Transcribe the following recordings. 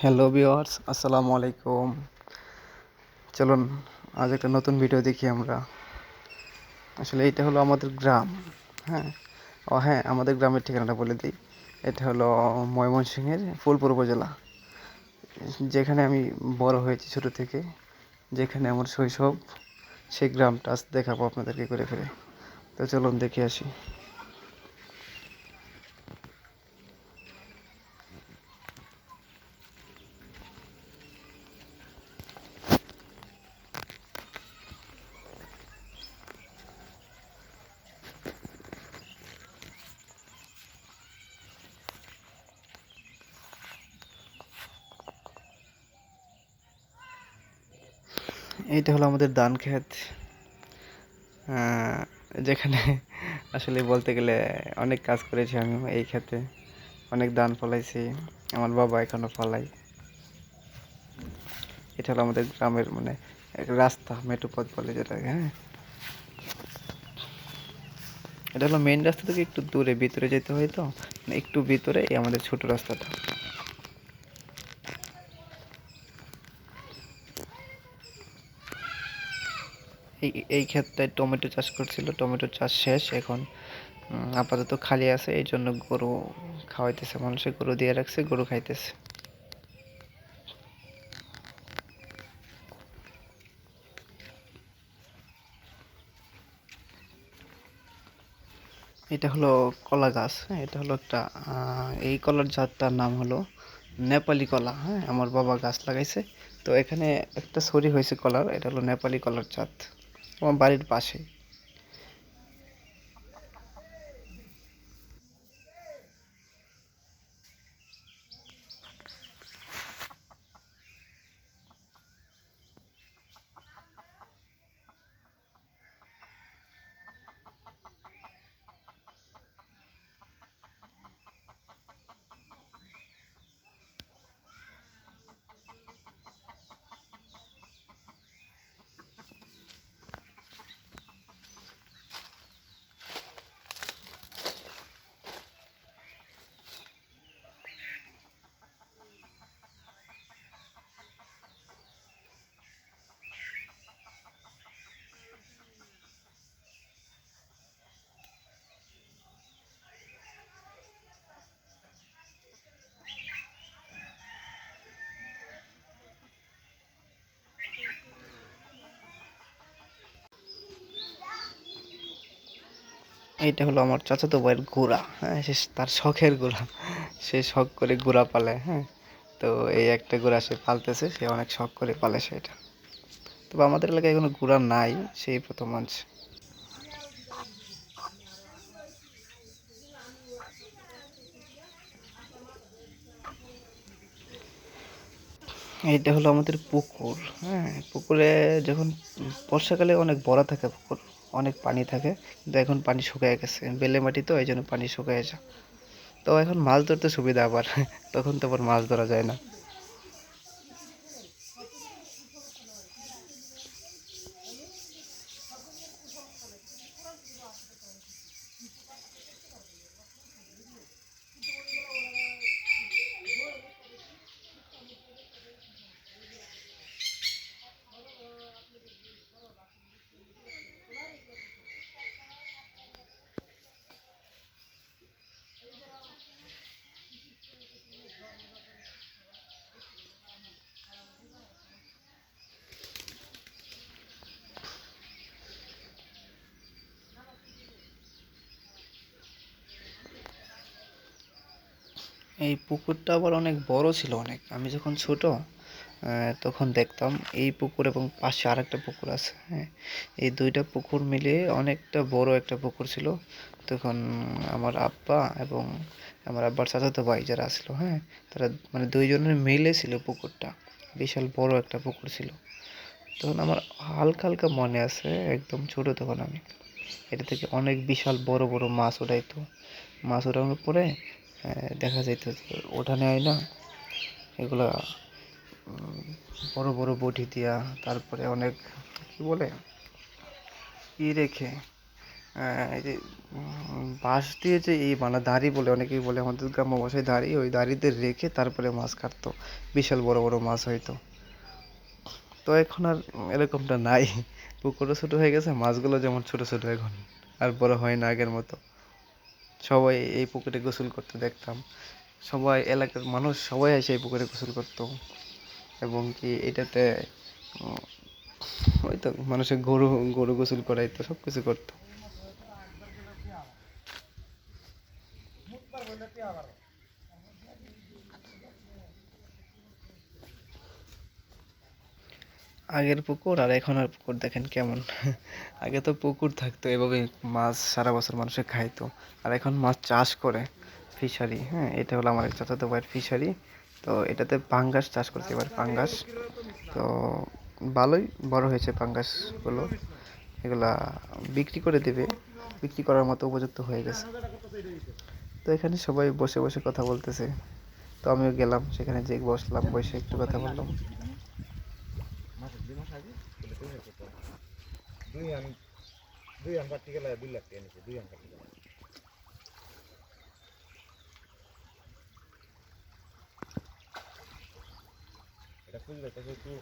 Hello viewers আসসালামু আলাইকুম। চলুন, আজ একটা নতুন ভিডিও দেখি আমরা। আসলে এটা হলো আমাদের গ্রাম হ্যাঁ? ও হ্যাঁ আমাদের গ্রামের ঠিকানাটা বলে দিই। এটা হলো ময়মনসিংহের ফুলপুর উপজেলা। যেখানে আমি বড় হয়েছি ছোটো থেকে, যেখানে আমার শৈশব, সেই গ্রামটা আজ দেখাবো আপনাদেরকে করে ফিরে। তো চলুন, দেখে আসি। এইটা হলো আমাদের ধান ক্ষেত যেখানে আসলে বলতে গেলে অনেক কাজ করেছি আমি এই ক্ষেতে অনেক ধান ফলাইছি, আমার বাবা এখনও ফলায় এটা হলো আমাদের গ্রামের মানে রাস্তা, মেঠো পথ বলে যেটাকে হ্যাঁ? এটা হলো মেন রাস্তা থেকে একটু দূরে, ভিতরে যেতে হয় তো মানে একটু ভিতরে আমাদের ছোট রাস্তাটা। এই এই ক্ষেত্রে টমেটো চাষ করছিল, টমেটো চাষ শেষ, এখন আপাতত খালি আছে, এই জন্য গরু খাওয়াইতেছে, মানুষে গরু দিয়ে রাখছে, গরু খাইতেছে। এটা হলো কলা গাছ হ্যাঁ এটা হলো একটা এই কলার জাতটার নাম হলো নেপালি কলা হ্যাঁ আমার বাবা গাছ লাগাইছে। তো এখানে একটা সরি হয়েছে কলার, এটা হলো নেপালি কলার জাত। আমার বাড়ির পাশে। এইটা হলো আমার চাচাতো ভাইয়ের ঘোড়া হ্যাঁ সে তার শখের ঘোড়া সে শখ করে ঘোড়া পালে হ্যাঁ তো এই একটা ঘোড়া সে পালতেছে, সে অনেক শখ করে পালে সেটা। তবে আমাদের এলাকায় কোনো ঘোড়া নাই, সেই প্রথম আনছে এইটা হলো আমাদের পুকুর হ্যাঁ পুকুরে যখন বর্ষাকালে অনেক বড় থাকে পুকুর অনেক পানি থাকে। কিন্তু এখন পানি শুকিয়ে গেছে। বেলে মাটি তো এই জন্য পানি শুকিয়ে যায়। তো এখন মাছ ধরতে সুবিধা আবার। তখন তো আবার মাছ ধরা যায় না। এই পুকুরটা আবার অনেক বড় ছিল অনেক। আমি যখন ছোট তখন দেখতাম এই পুকুর এবং পাশে আরেকটা পুকুর আছে হ্যাঁ। এই দুইটা পুকুর মিলে অনেকটা বড় একটা পুকুর ছিল। তখন আমার আব্বা এবং আমার আব্বার চাচাতো ভাই যারা আসলো হ্যাঁ তারা মানে দুইজনের মিলে ছিল পুকুরটা। বিশাল বড় একটা পুকুর ছিল। তখন আমার হালকা হালকা মনে আছে একদম ছোট তখন আমি। এটা থেকে অনেক বিশাল বড় বড় মাছ ওঠাইতো মাছ ওঠানোর পরে দেখা যেত যে হয় না। এগুলা বড় বড় বটি দিয়া তারপরে অনেক, কি বলে, ই রেখে এই যে বাঁশ দিয়ে যে এই বানা দাড়ি বলে, অনেকেই বলে, আমাদের গ্রাম্য ভাষায় দাড়ি, ওই দাড়িতে রেখে তারপরে মাছ কাটতো। বিশাল বড় বড় মাছ হইতো। তো এখন আর এরকমটা নাই। পুকুরও ছোট হয়ে গেছে, মাছগুলো যেমন ছোট ছোট এখন, আর বড় হয় না আগের মতো। সবাই এই পুকুরে গোসল করতে দেখতাম। সবাই এলাকার মানুষ সবাই এসে এই পুকুরে গোসল করতো। এবং কি এটাতে ওই তো মানুষের গরু গরু গোসল করাইতো সব কিছু করতো। আগের পুকুর আর এখন আর পুকুর দেখেন কেমন। আগে তো পুকুর থাকতো এভাবে মাছ সারা বছর মানুষে খাইতো। আর এখন মাছ চাষ করে ফিশারি হ্যাঁ এটা হলো আমার চাচাতো ভাইয়ের ফিশারি তো এটাতে পাঙ্গাস চাষ করছে এবার, পাঙ্গাস। তো ভালোই বড় হয়েছে পাঙ্গাসগুলো। এগুলা বিক্রি করে দেবে, বিক্রি করার মতো উপযুক্ত হয়ে গেছে। তো এখানে সবাই বসে বসে কথা বলতেছে। তো আমিও গেলাম, সেখানে যে বসলাম, বসে একটু কথা বললাম। দুই আন দুই আন কাটতে গেলে দুই লাখ টাকা দুই আন গেলে এটা খুঁজবে তাকে একটু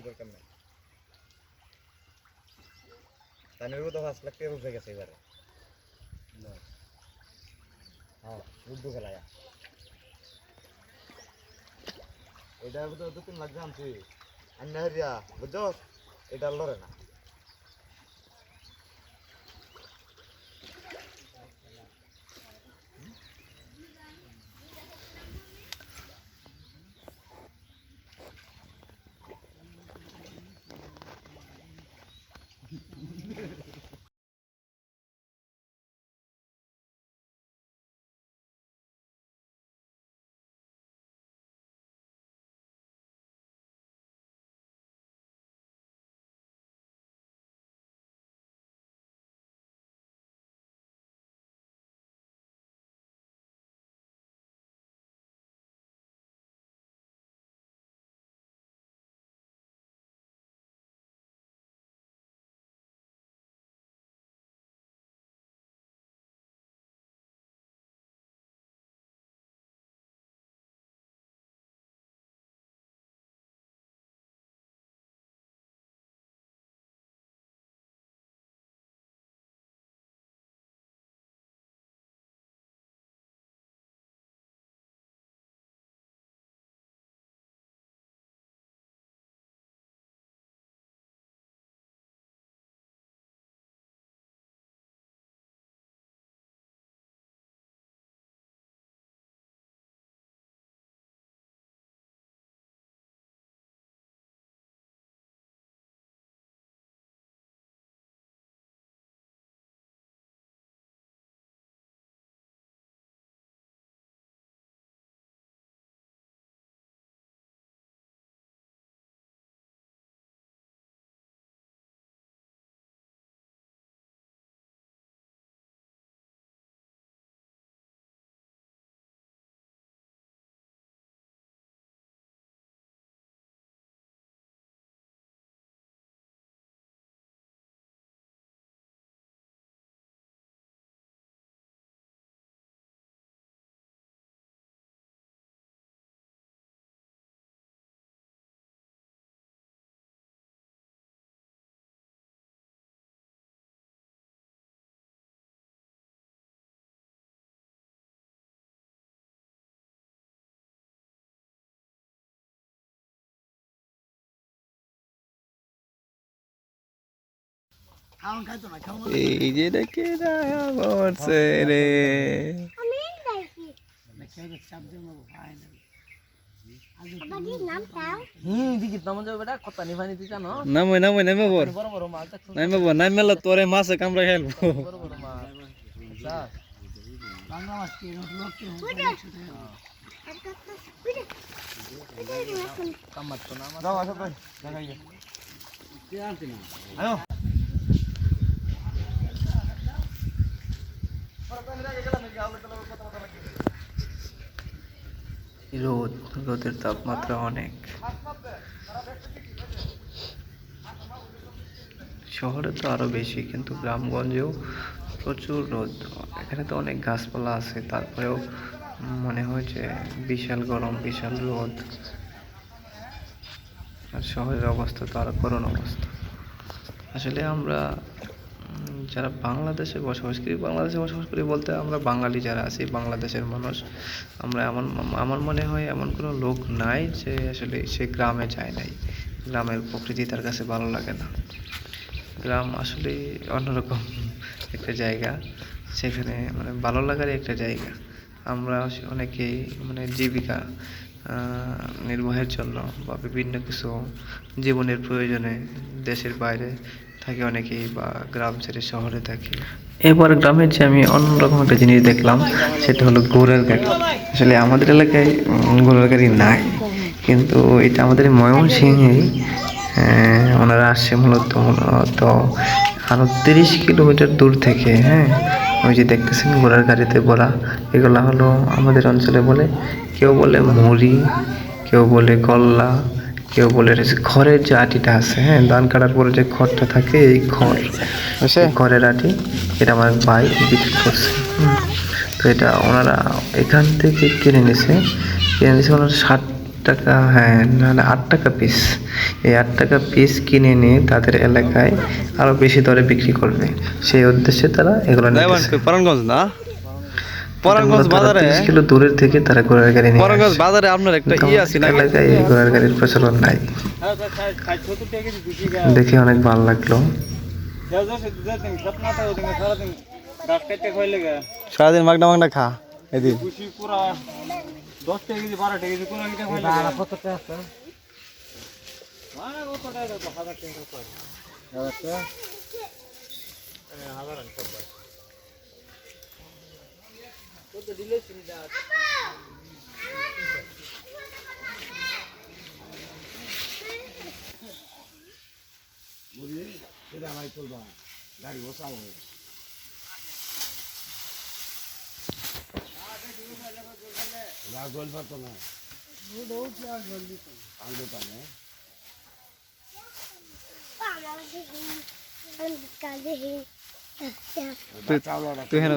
দরকার নাই তো গেছে এবারে। হ্যাঁ বুদ্ধ খেলায়। এটার ভিতরে দু তিন লাখ জানছি হরিয়া বুঝছ? এটা লড়ে না। এই যে দেখে করছে রে নামই নামই নামে বর নামে বর নামে মেলা তোরে মাছে কামড়া খেলব বড় বড় মাছ আচ্ছা। বাংলা মাছ কি কামাত তো না যাও আসো ভাই দেখাই আয়ো। রোদ, রোদের তাপমাত্রা অনেক। শহরে তো আরও বেশি, কিন্তু গ্রামগঞ্জেও প্রচুর রোদ। এখানে তো অনেক গাছপালা আছে, তারপরেও মনে হয় যে বিশাল গরম, বিশাল রোদ। আর শহরের অবস্থা তো আরও করুণ অবস্থা। আসলে আমরা যারা বাংলাদেশে বসবাস করি, বাংলাদেশে বসবাস করি বলতে আমরা বাঙালি যারা আছি, বাংলাদেশের মানুষ, আমরা এমন, আমার মনে হয় এমন কোনো লোক নাই যে আসলে সে গ্রামে যায় নাই। গ্রামের প্রকৃতি তার কাছে ভালো লাগে না। গ্রাম আসলে অন্যরকম একটা জায়গা, সেখানে মানে ভালো লাগারই একটা জায়গা। আমরা অনেকেই মানে জীবিকা নির্বাহের জন্য বা বিভিন্ন কিছু জীবনের প্রয়োজনে দেশের বাইরে থাকে অনেকেই বা গ্রাম ছেড়ে শহরে থাকে। এবার গ্রামের যে আমি অন্যরকম একটা জিনিস দেখলাম, সেটা হলো ঘোড়ার গাড়ি। আসলে আমাদের এলাকায় ঘোড়ার গাড়ি নাই, কিন্তু এটা আমাদের ময়মনসিংহেই ওনারা আসছে মূলত মূলত আরও তিরিশ কিলোমিটার দূর থেকে হ্যাঁ? ওই যে দেখতেছেন ঘোড়ার গাড়িতে বলা, এগুলো হলো আমাদের অঞ্চলে বলে, কেউ বলে মুড়ি, কেউ বলে গল্লা কেউ বলে হচ্ছে খড়ের যে আটিটা আছে হ্যাঁ ধান কাটার পরে যে খড়টা থাকে এই খড়। খড়ের আটি এটা আমার ভাই বিক্রি করছে। তো এটা ওনারা এখান থেকে কিনে নিছে। কিনে নিছে ওনারা ষাট টাকা হ্যাঁ নাহলে আট টাকা পিস এই আট টাকা পিস কিনে নিয়ে তাদের এলাকায় আরও বেশি দরে বিক্রি করবে। সেই উদ্দেশ্যে তারা এগুলো না? পরানগঞ্জ বাজারে কিলো দূরের থেকে তারা ঘোড়ার গাড়ি নিয়ে বাজারে আপনার একটা ই আছে না এলাকায় এই ঘোড়ার গাড়ির প্রচলন নাই। দেখে অনেক ভালো লাগল। সারাদিন মাগনা মাগনা খা এদিন। তো তো দিলে তুমি দাও বুঝলি সেটা আমার চলবে না গাড়ি বসাও হয়ে রাগল পাতো না আলু পানে तू है ना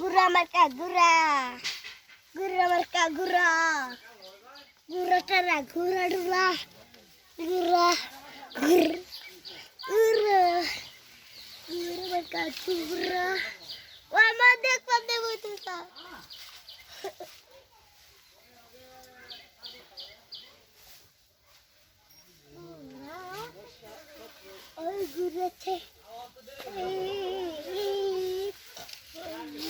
marka gura. Gura marka gura. Gura tara gura dura. Gura. Gura. Gura. Gura marka gura. Wah madek pada butuh ta. Oh, gura teh. Thank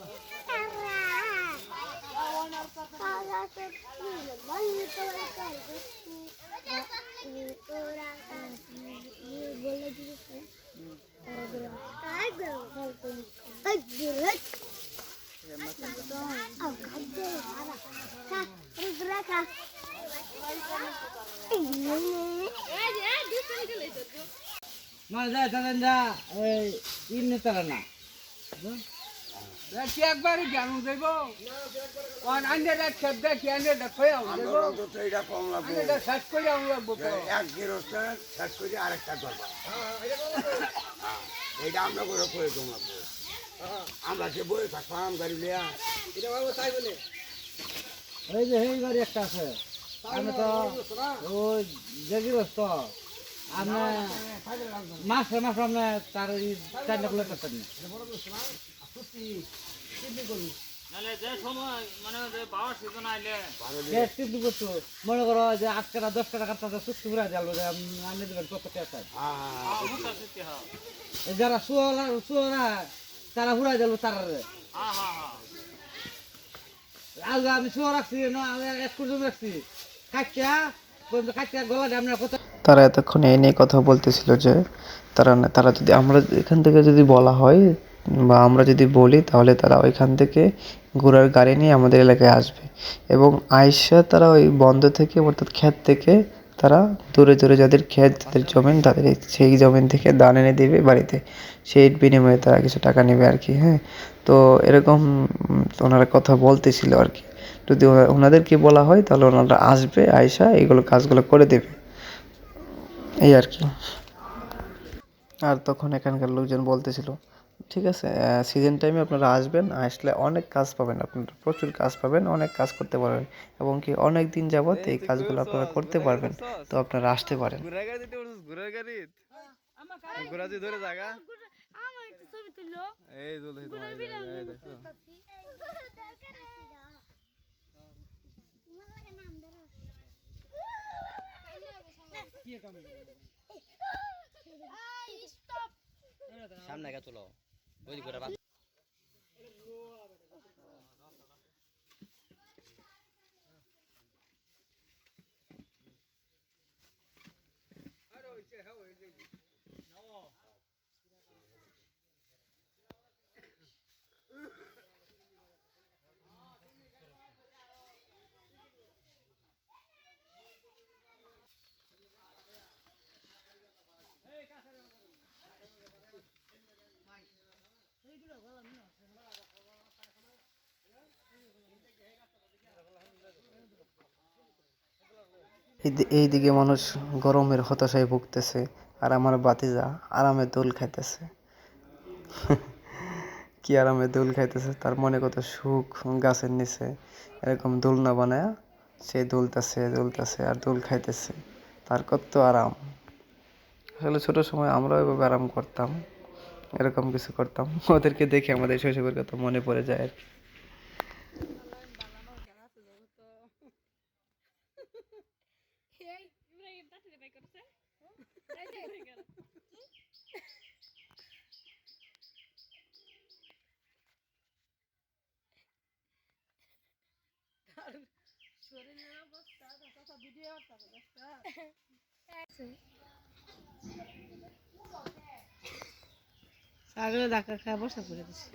you. মানে যা জানেন যা ওই ইন তারা না। কি একবারই জ্ঞান দেব? অন খেপ দে কি আন্ডে রাত হয়ে আউ দেব? তো এটা কম লাগবে। শেষ করে লাগবো এক গেরস্তা শেষ করে আরেকটা দরবার এইটা আমরা করে করে তোমার আমরা সে বই থাকলাম গাড়ি লিয়া এই যে এই একটা আছে। আমি তো ওই জেগিরস্ত মাসে মাসে তার চারটা করে করতেন না। মনে করো যে আট টাকা দশ টাকা কাটতে চুক্তি ঘুরা গেল আমি দেবেন কত টাকা যারা শুয়ারা তারা ঘুরা গেল তারা। আমি শুয়ে রাখছি না এক কুটুম রাখছি। পর্যন্ত কাচ্চা গলা আমরা কত তারা এতক্ষণ এই নিয়ে কথা বলতেছিল যে তারা তারা যদি আমরা এখান থেকে যদি বলা হয় বা আমরা যদি বলি তাহলে তারা ওইখান থেকে ঘোড়ার গাড়ি নিয়ে আমাদের এলাকায় আসবে। এবং আয়সা তারা ওই বন্ধ থেকে অর্থাৎ ক্ষেত থেকে তারা দূরে দূরে যাদের ক্ষেত, যাদের জমিন, তাদের সেই জমিন থেকে ধান এনে দেবে বাড়িতে। সেই বিনিময়ে তারা কিছু টাকা নেবে আর কি হ্যাঁ। তো এরকম ওনারা কথা বলতেছিল আর কি। যদি ওনাদেরকে বলা হয় তাহলে ওনারা আসবে আয়সা এইগুলো কাজগুলো করে দেবে। এই আর কি। আর তখন এখানকার লোকজন বলতেছিল ঠিক আছে সিজন টাইমে আপনারা আসবেন আসলে অনেক কাজ পাবেন আপনারা প্রচুর কাজ পাবেন অনেক কাজ করতে পারবেন এবং কি অনেক দিন যাবৎ এই কাজগুলো আপনারা করতে পারবেন তো আপনারা আসতে পারেন। ধরে এই এই দেখো সামনে গা চলো ওই এইদিকে মানুষ গরমের হতাশায় ভুগতেছে, আর আমার বাতিজা আরামে দোল খাইতেছে। কি আরামে দোল খাইতেছে, তার মনে কত সুখ গাছের নিচে। এরকম দোলনা বানায় সে দুলতেছে দুলতেছে, আর দোল খাইতেছে। তার কত আরাম। আসলে ছোট সময় আমরাও এভাবে আরাম করতাম। এরকম কিছু করতাম। ওদেরকে দেখে আমাদের শৈশবের কথা মনে পড়ে যায় আর কি। আগলে ধাক্কা খায় বসা করে দিছি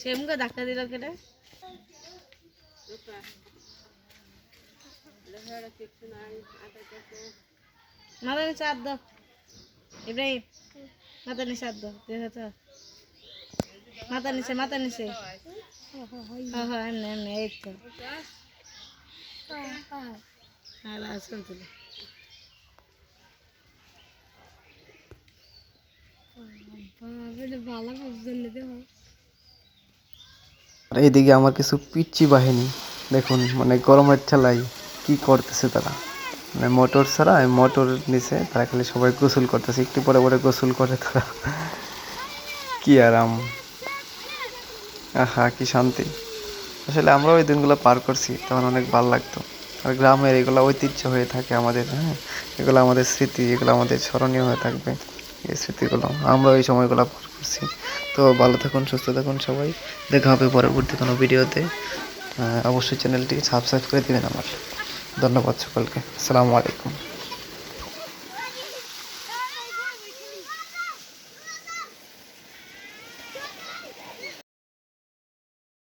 সেমকে ধাক্কা দিল কেটে মাথা নিচে হাত দাও। ইব্রাহিম মাথা নিচে হাত দাও। দেখো তো। মাথা নিচে মাথা নিচে হ্যাঁ হ্যাঁ এমনি এমনি এই তো। হ্যাঁ তুলে ভালো জন্য দেবো আর এইদিকে আমার কিছু পিচ্ছি বাহিনী। দেখুন মানে গরমের ঠেলায় কি করতেছে তারা। মানে মোটর ছাড়া মোটর নিচে তারা খালি সবাই গোসল করতেছে, একটু পরে পরে গোসল করে তারা। কি আরাম। আহা, কি শান্তি। আসলে আমরা ওই দিনগুলো পার করছি, তখন অনেক ভালো লাগতো। আর গ্রামের এগুলো ঐতিহ্য হয়ে থাকে আমাদের হ্যাঁ? এগুলো আমাদের স্মৃতি, এগুলো আমাদের স্মরণীয় হয়ে থাকবে। এই স্মৃতিগুলো। আমরা ওই সময়গুলো পার করছি। তো ভালো থাকুন, সুস্থ থাকুন সবাই। দেখা হবে পরবর্তী কোনো ভিডিওতে। অবশ্যই চ্যানেলটি সাবস্ক্রাইব করে দেবেন আমার। ধন্যবাদ সকলকে। আসসালামু আলাইকুম।